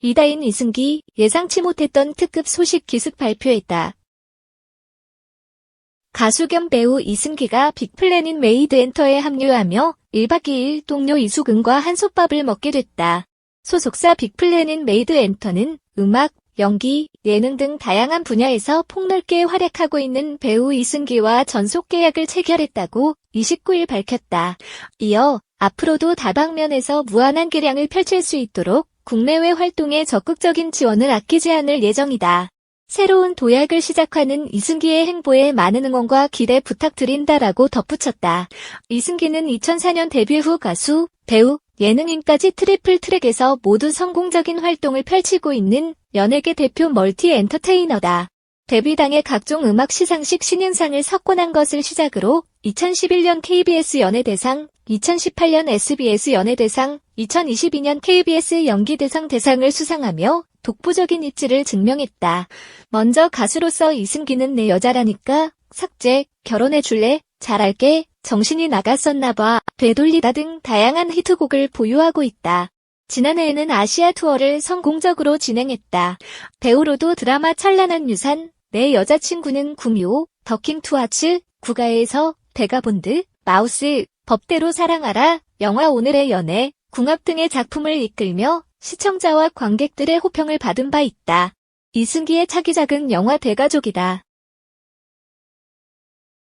이다인 이승기 예상치 못했던 특급 소식 기습 발표했다. 가수 겸 배우 이승기가 빅플래닛 메이드 엔터에 합류하며 1박 2일 동료 이수근과 한솥밥을 먹게 됐다. 소속사 빅플래닛 메이드 엔터는 음악, 연기, 예능 등 다양한 분야에서 폭넓게 활약하고 있는 배우 이승기와 전속 계약을 체결했다고 29일 밝혔다. 이어 앞으로도 다방면에서 무한한 기량을 펼칠 수 있도록 국내외 활동에 적극적인 지원을 아끼지 않을 예정이다. 새로운 도약을 시작하는 이승기의 행보에 많은 응원과 기대 부탁드린다라고 덧붙였다. 이승기는 2004년 데뷔 후 가수, 배우, 예능인까지 트리플 트랙에서 모두 성공적인 활동을 펼치고 있는 연예계 대표 멀티 엔터테이너다. 데뷔 당의 각종 음악 시상식 신인상을 석권한 것을 시작으로 2011년 KBS 연예대상, 2018년 SBS 연예대상, 2022년 KBS 연기 대상 대상을 수상하며 독보적인 입지를 증명했다. 먼저 가수로서 이승기는 내 여자라니까, 삭제, 결혼해 줄래, 잘할게, 정신이 나갔었나봐, 되돌리다 등 다양한 히트곡을 보유하고 있다. 지난해에는 아시아 투어를 성공적으로 진행했다. 배우로도 드라마 찬란한 유산, 내 여자친구는 구미호, 더킹 투아츠, 국가에서, 베가본드, 마우스, 법대로 사랑하라, 영화 오늘의 연애, 궁합 등의 작품을 이끌며 시청자와 관객들의 호평을 받은 바 있다. 이승기의 차기작은 영화 대가족이다.